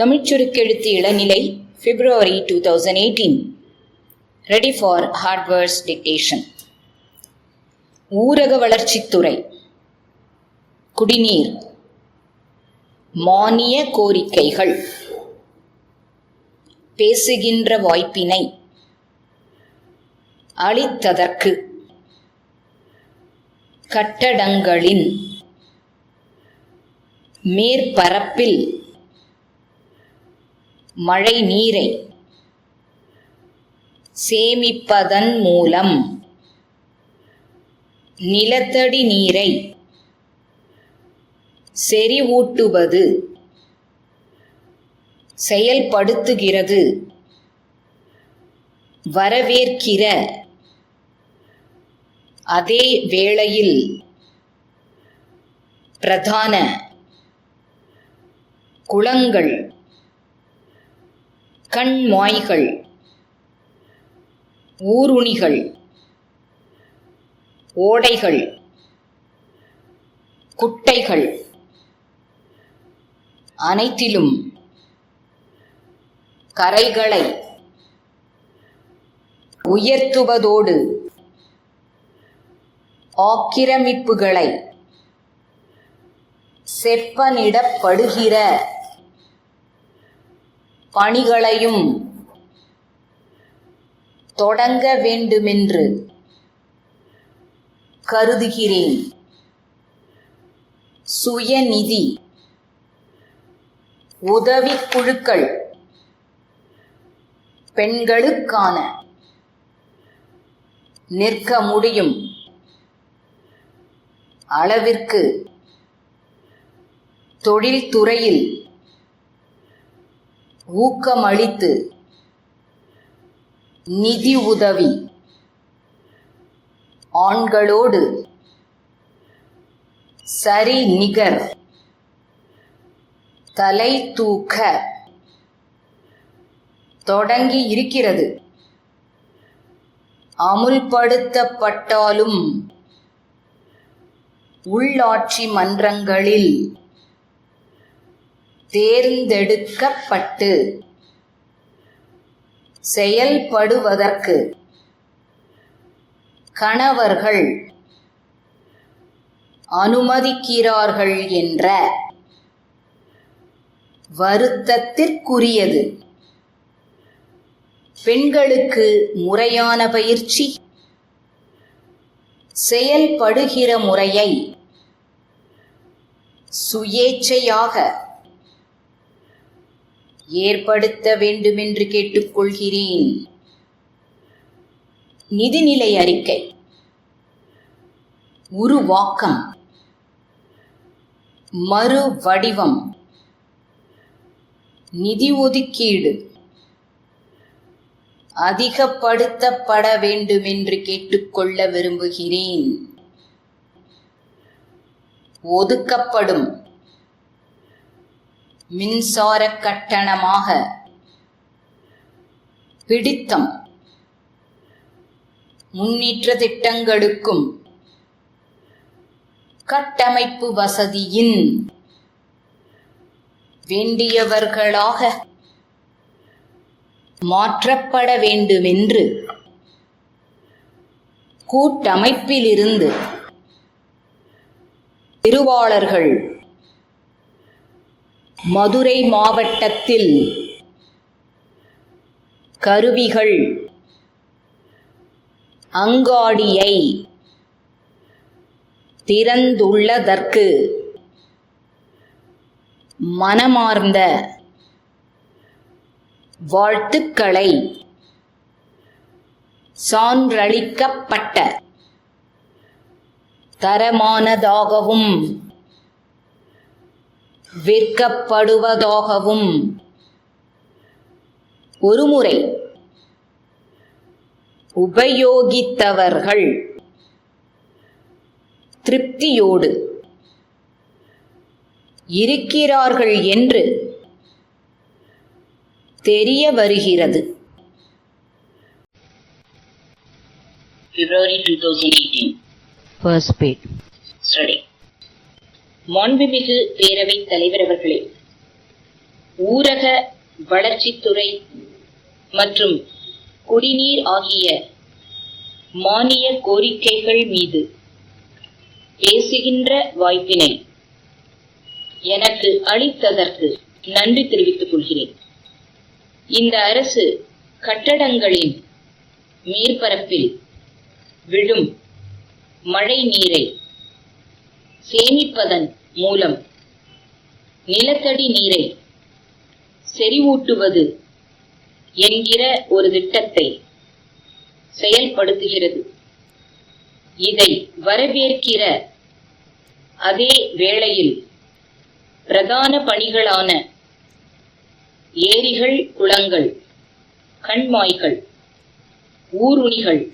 தமிழ்ச்சுருக்கெழுத்து இளநிலை February two thousand eighteen ready for hardwares dictation ஊரக வளர்ச்சித்துறை குடிநீர். மானிய கோரிக்கைகள். பேசுகின்ற வாய்ப்பினை. அளித்ததற்கு. கட்டடங்களின் மேற்பரப்பில் மழை நீரை சேமிப்பதன் மூலம் நிலத்தடி நீரை செறிவூட்டுவது செயல்படுத்துகிறது வரவேற்கிற அதே வேளையில் பிரதான குளங்கள் கண்மாய்கள் ஊருணிகள் ஓடைகள் குட்டைகள் அனைத்திலும் கரைகளை உயர்த்துவதோடு ஆக்கிரமிப்புகளை செப்பனிடப்படுகிற பணிகளையும் தொடங்க வேண்டுமென்று கருதுகிறேன். சுயநிதி உதவிக்குழுக்கள் பெண்களுக்கான நிற்க முடியும் அளவிற்கு தொழில்துறையில் ஊக்கமளித்து நிதி உதவி. ஆண்களோடு சரி நிகர். தலை தூக்க. தொடங்கி இருக்கிறது. அமுல்படுத்தப்பட்டாலும் உள்ளாட்சி மன்றங்களில் தேர்ந்தெடுக்கப்பட்டு செயல்படுவதற்கு கணவர்கள் அனுமதிக்கிறார்கள் என்ற வருத்தத்திற்குரியது. பெண்களுக்கு முறையான பயிற்சி செயல்படுகிற முறையை சுயேச்சையாக ஏற்படுத்த வேண்டுமென்று கேட்டுக்கொள்கிறேன். நிதிநிலை அறிக்கை. உருவாக்கம். மறு வடிவம் நிதி ஒதுக்கீடு. அதிகப்படுத்தப்பட வேண்டுமென்று கேட்டுக்கொள்ள விரும்புகிறேன். ஒதுக்கப்படும். மின்சார கட்டணமாக. பிடித்தம். முன்னேற்ற திட்டங்களுக்கும். கட்டமைப்பு வசதியின். வேண்டியவர்களாக. மாற்றப்பட வேண்டுமென்று. கூட்டமைப்பிலிருந்து. திருவாளர்கள் மதுரை மாவட்டத்தில் கருவிகள் அங்காடியை திறந்துள்ளதற்கு மனமார்ந்த வாழ்த்துக்களை சான்றளிக்கப்பட்ட தரமானதாகவும் விற்கப்படுவதாகவும். ஒருமுறை உபயோகித்தவர்கள் திருப்தியோடு இருக்கிறார்கள் என்று தெரிய வருகிறது. February 2018 First page. ஸ்டடி மாண்புமிகு பேரவைத் தலைவர் அவர்களே ஊரக வளர்ச்சித்துறை மற்றும் குடிநீர் ஆகிய மானிய கோரிக்கைகள் மீது பேசுகின்ற வாய்ப்பினை எனக்கு அளித்ததற்கு நன்றி தெரிவித்துக் கொள்கிறேன். இந்த அரசு கட்டடங்களின் மேற்பரப்பில் விழும் மழை நீரை சேமிப்பதன் மூலம். நிலத்தடி நீரை செறிவூட்டுவது என்கிற ஒரு திட்டத்தை செயல்படுத்துகிறது. இதை வரவேற்கிற அதே வேளையில் பிரதான பணிகளான ஏரிகள் குளங்கள் கண்மாய்கள் ஊருணிகள்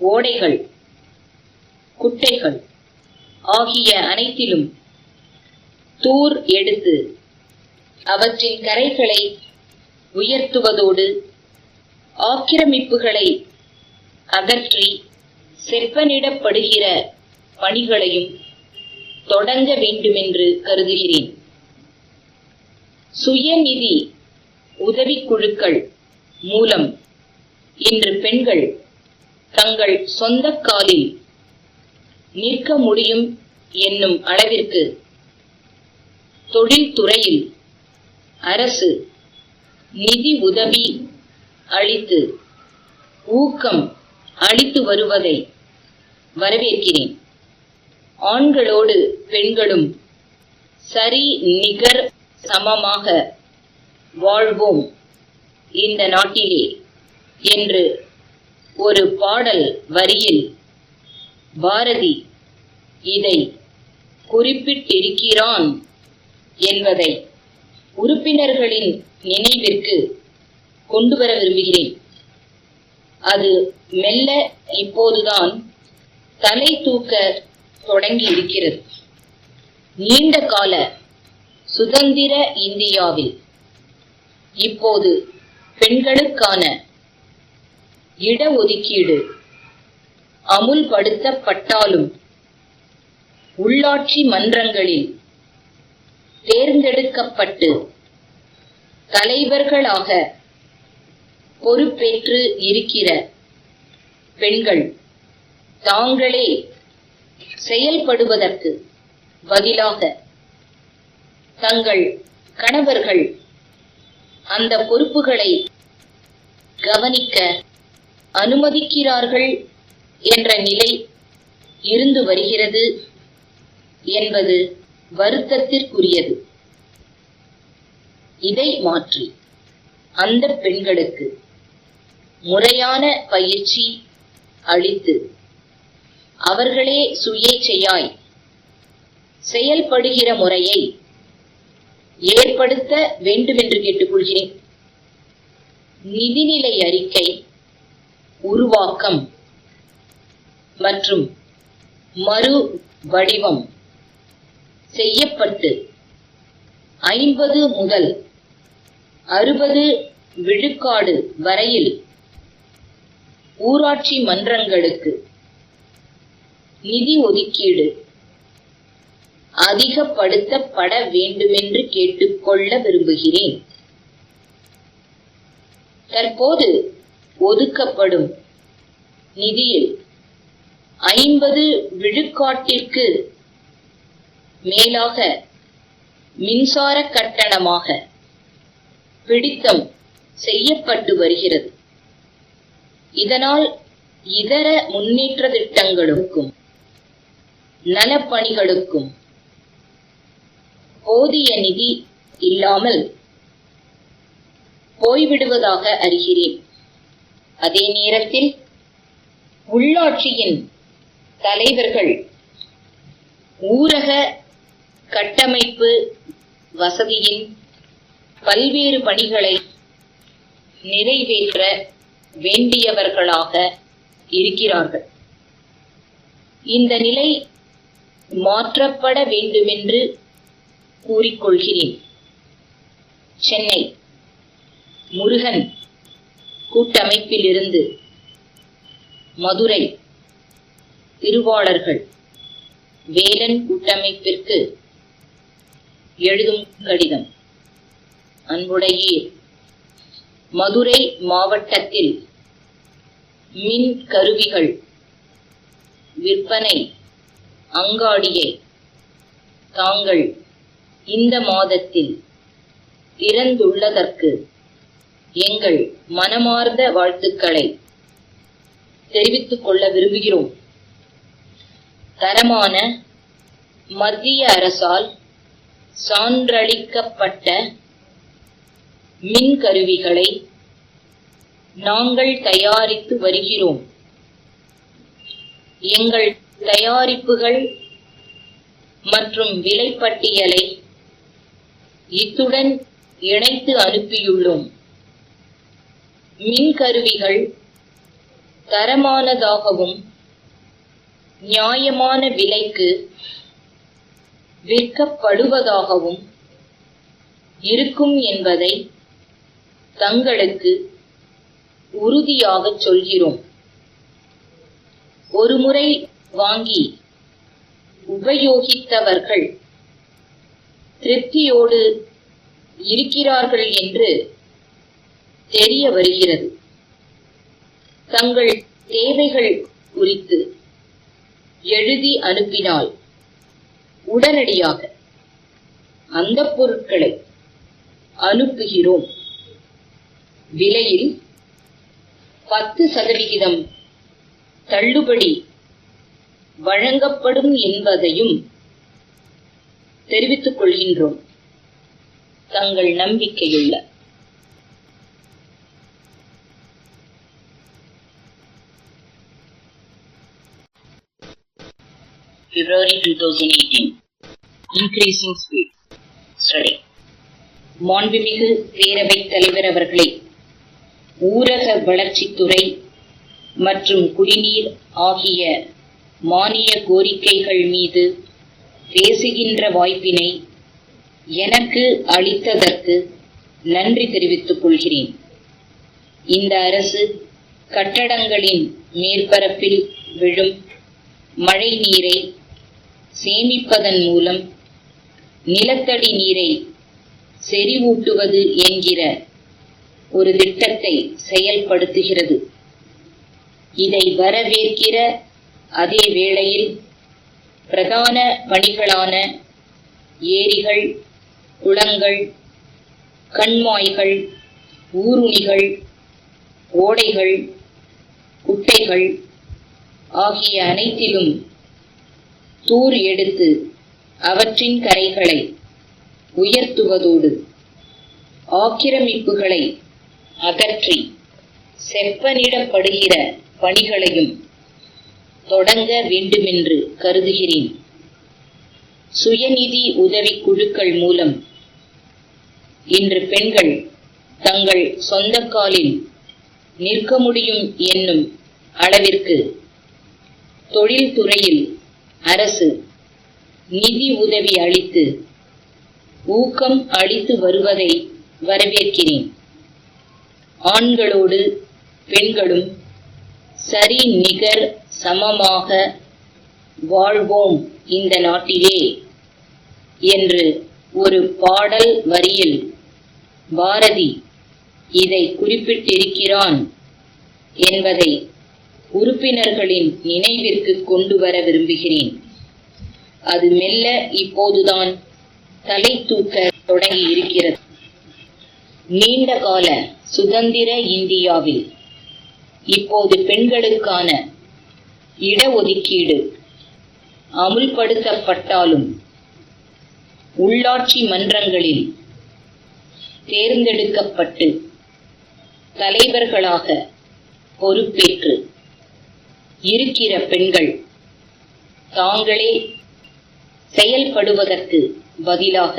ஓடைகள் குட்டைகள் ஆகிய அனைத்திலும் தூர் எடுத்து அவற்றின் கரைகளை உயர்த்துவதோடு ஆக்கிரமிப்புகளை அகற்றி செப்பனிடப்படுகிற பணிகளையும் தொடங்க வேண்டுமென்று கருதுகிறேன். சுயநிதி உதவிக்குழுக்கள் மூலம் இன்று பெண்கள் தங்கள் சொந்த காலில் நிற்க முடியும் என்னும் அளவிற்கு தொழில்துறையில் அரசு நிதி உதவி அளித்து ஊக்கம் அளித்து வருவதை வரவேற்கிறேன். ஆண்களோடு பெண்களும் சரி நிகர் சமமாக வாழ்வோம் இந்த நாட்டிலே என்று ஒரு பாடல் வரியில் பாரதி இதை குறிப்பிட்டிருக்கிறான் என்பதை உறுப்பினர்களின் நினைவிற்கு கொண்டு வர விரும்புகிறேன். அது மெல்ல இப்போதுதான் தலை தூக்க தொடங்கி இருக்கிறது நீண்ட கால சுதந்திர இந்தியாவில் இப்போது பெண்களுக்கான இடஒதுக்கீடு அமுல்படுத்தப்பட்டாலும். உள்ளாட்சி மன்றங்களில் தேர்ந்தெடுக்கப்பட்டு தலைவர்களாக பொறுப்பேற்று இருக்கிற பெண்கள் தாங்களே செயல்படுவதற்கு பதிலாக தங்கள் கணவர்கள் அந்த பொறுப்புகளை கவனிக்க அனுமதிக்கிறார்கள் என்ற நிலை இருந்து வருகிறது என்பது வருத்தத்திற்குரியது. இதை மாற்றி அந்த பெண்களுக்கு முறையான பயிற்சி அளித்து அவர்களே சுயேச்சையாய் செயல்படுகிற முறையை ஏற்படுத்த வேண்டுமென்று கேட்டுக்கொள்கிறேன். நிதிநிலை அறிக்கை உருவாக்கம் மற்றும் மறு வடிவம் செய்யப்பட்டு ஐம்பது முதல் அறுபது விழுக்காடு வரையில் ஊராட்சி மன்றங்களுக்கு நிதி ஒதுக்கீடு அதிகப்படுத்தப்பட வேண்டுமென்று கேட்டுக்கொள்ள விரும்புகிறேன். தற்போது ஒதுக்கப்படும் நிதியில் ஐம்பது விழுக்காட்டிற்கு மேலாக மின்சார கட்டணமாக பிடித்தம் செய்யப்பட்டு வருகிறது. இதனால் இதர முன்னேற்ற திட்டங்களுக்கும் நலப்பணிகளுக்கும் போதிய நிதி இல்லாமல் போய்விடுவதாக அறிகிறேன். அதே நேரத்தில் உள்ளாட்சியின் தலைவர்கள் ஊரக கட்டமைப்பு வசதியின் பல்வேறு பணிகளை நிறைவேற்ற வேண்டியவர்களாக இருக்கிறார்கள். இந்த நிலை மாற்றப்பட வேண்டுமென்று கூறிக்கொள்கிறேன். சென்னை முருகன் கூட்டமைப்பிலிருந்து மதுரை திருவாளர்கள். வேலன் கூட்டமைப்பிற்கு எழுதும் கடிதம். அன்புடையீர் மதுரை மாவட்டத்தில் மின் கருவிகள் விற்பனை அங்காடியை தாங்கள் இந்த மாதத்தில் திறந்துள்ளதற்கு எங்கள் மனமார்ந்த வாழ்த்துக்களை தெரிவித்துக் கொள்ள விரும்புகிறோம். தரமான மத்திய அரசால் சான்றளிக்கப்பட்ட மின் கருவிகளை நாங்கள் தயாரித்து வருகிறோம். எங்கள் தயாரிப்புகள் மற்றும் விலைப்பட்டியலை இத்துடன் இணைத்து அனுப்பியுள்ளோம். மின் கருவிகள் தரமானதாகவும் நியாயமான விலைக்கு விற்கப்படுவதாகவும் இருக்கும் என்பதை தங்களுக்கு உறுதியாகச் சொல்கிறோம். ஒருமுறை வாங்கி உபயோகித்தவர்கள் திருப்தியோடு இருக்கிறார்கள் என்று தெரிய வருகிறது. தங்கள் தேவைகள் குறித்து எழுதி அனுப்பினால் உடனடியாக அந்த பொருட்களை அனுப்புகிறோம். விலையில் பத்து சதவிகிதம் தள்ளுபடி வழங்கப்படும் என்பதையும் தெரிவித்துக் கொள்கின்றோம். தங்கள் நம்பிக்கையுள்ள February 2018 Increasing Speed. Study. மாண்புமிகு பேரவைத் தலைவர் அவர்களே ஊரக வளர்ச்சித்துறை மற்றும் குடிநீர் ஆகிய மானிய கோரிக்கைகள் மீது பேசுகின்ற வாய்ப்பினை எனக்கு அளித்ததற்கு நன்றி தெரிவித்துக் கொள்கிறேன். இந்த அரசு கட்டடங்களின் மேற்பரப்பில் விழும் மழை நீரை சேமிப்பதன் மூலம் நிலத்தடி நீரை செறிவூட்டுவது என்கிற ஒரு திட்டத்தை செயல்படுத்துகிறது. இதை வரவேற்கிற அதே வேளையில் பிரதான பணிகளான ஏரிகள் குளங்கள் கண்மாய்கள் ஊருணிகள் ஓடைகள் குட்டைகள் ஆகிய அனைத்திலும் தூர் எடுத்து அவற்றின் கரைகளை உயர்த்துவதோடு ஆக்கிரமிப்புகளை அகற்றி செப்பனிடப்படுகிற பணிகளையும் தொடங்க வேண்டுமென்று கருதுகிறேன். சுயநிதி உதவி குழுக்கள் மூலம் இன்று பெண்கள் தங்கள் சொந்த காலில் நிற்க முடியும் என்னும் அளவிற்கு தொழில்துறையில் அரசு நிதி உதவி அளித்து ஊக்கம் அளித்து வருவதை வரவேற்கிறேன். ஆண்களோடு பெண்களும் சரி நிகர் சமமாக வாழ்வோம் இந்த நாட்டிலே என்று ஒரு பாடல் வரியில் பாரதி இதை குறிப்பிட்டிருக்கிறான் என்பதை உறுப்பினர்களின் நினைவிற்கு கொண்டு வர விரும்புகிறேன். அது மெல்ல இப்போதுதான் தலை தூக்க தொடங்கி இருக்கிறது. நீண்ட கால சுதந்திர இந்தியாவில் இப்போது பெண்களுக்கான இடஒதுக்கீடு அமுல்படுத்தப்பட்டாலும் உள்ளாட்சி மன்றங்களில் தேர்ந்தெடுக்கப்பட்டு தலைவர்களாக பொறுப்பேற்று இருக்கிற பெண்கள் தாங்களே செயல்படுவதற்கு பதிலாக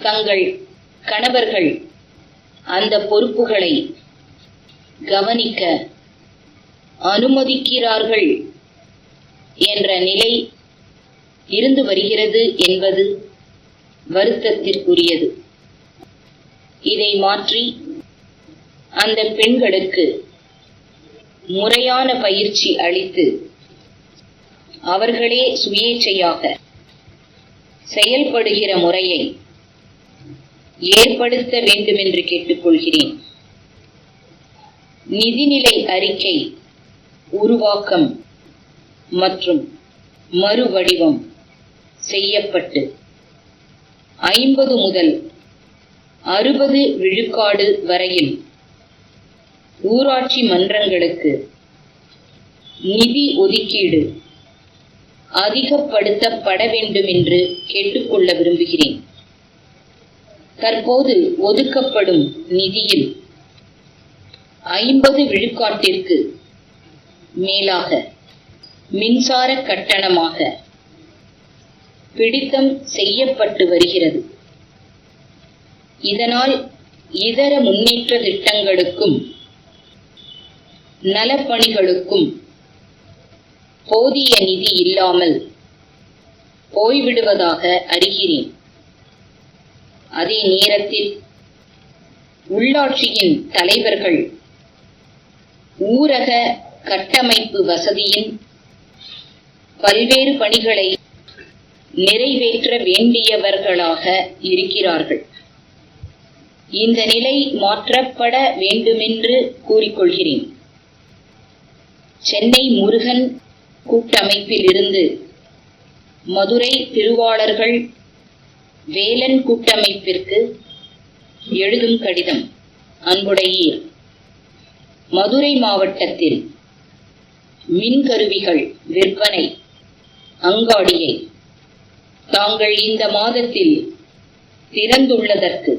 தங்கள் கணவர்கள் அந்த பொறுப்புகளை கவனிக்க அனுமதிக்கிறார்கள் என்ற நிலை இருந்து வருகிறது என்பது வருத்தத்திற்குரியது. இதை மாற்றி அந்த பெண்களுக்கு முறையான பயிற்சி அளித்து அவர்களே சுயேச்சையாக செயல்படுகிற முறையை ஏற்படுத்த வேண்டுமென்று கேட்டுக்கொள்கிறேன். நிதிநிலை அறிக்கை உருவாக்கம் மற்றும் மறுவடிவம் செய்யப்பட்டு ஐம்பது முதல் அறுபது விழுக்காடு வரையில் ஊராட்சி மன்றங்களுக்கு நிதி ஒதுக்கீடு அதிகப்படுத்தப்பட வேண்டும் என்று கேட்டுக்கொள்ள விரும்புகிறேன். தற்போது ஒதுக்கப்படும் நிதியில் ஐம்பது விழுக்காட்டிற்கு மேலாக மின்சார கட்டணமாக பிடித்தம் செய்யப்பட்டு வருகிறது. இதனால் இதர முன்னேற்ற திட்டங்களுக்கும் நலப்பணிகளுக்கும் போதிய நிதி இல்லாமல் போய்விடுவதாக அறிகிறேன். அதே நேரத்தில் உள்ளாட்சியின் தலைவர்கள் ஊரக கட்டமைப்பு வசதியின் பல்வேறு பணிகளை நிறைவேற்ற வேண்டியவர்களாக இருக்கிறார்கள். இந்த நிலை மாற்றப்பட வேண்டுமென்று கூறிக்கொள்கிறேன். சென்னை முருகன் கூட்டமைப்பிலிருந்து மதுரை திருவாளர்கள் வேலன் கூட்டமைப்பிற்கு எழுதும் கடிதம் அன்புடையீர். மதுரை மாவட்டத்தில் மின்கருவிகள் விற்பனை அங்காடியை தாங்கள் இந்த மாதத்தில் திறந்துள்ளதற்கு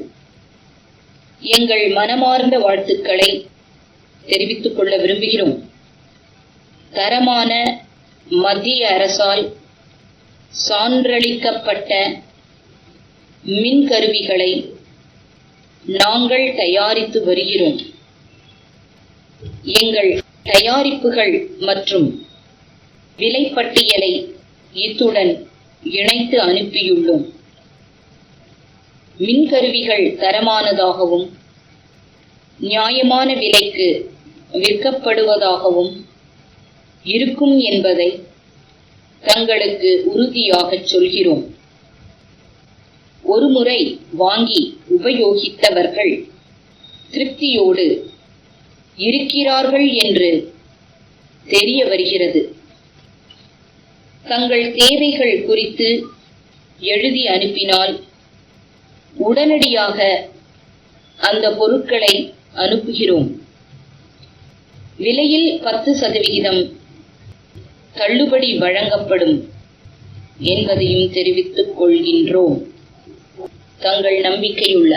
எங்கள் மனமார்ந்த வாழ்த்துக்களை தெரிவித்துக் கொள்ள விரும்புகிறோம். தரமான மத்திய அரசால் சான்றளிக்கப்பட்ட மின்கருவிகளை நாங்கள் தயாரித்து வருகிறோம். எங்கள் தயாரிப்புகள் மற்றும் விலைப்பட்டியலை இத்துடன் இணைத்து அனுப்பியுள்ளோம். மின்கருவிகள் தரமானதாகவும் நியாயமான விலைக்கு விற்கப்படுவதாகவும் இருக்கும் என்பதை தங்களுக்கு உறுதியாகச் சொல்கிறோம். ஒருமுறை வாங்கி உபயோகித்தவர்கள் திருப்தியோடு இருக்கிறார்கள் என்று தெரிய வருகிறது. தங்கள் தேவைகள் குறித்து எழுதி அனுப்பினால் உடனடியாக அந்த பொருட்களை அனுப்புகிறோம். விலையில் பத்து சதவிகிதம் தள்ளுபடி வழங்கப்படும் என்பதையும் தெரிவித்துக் கொள்கின்றோம். தங்கள் நம்பிக்கையுள்ள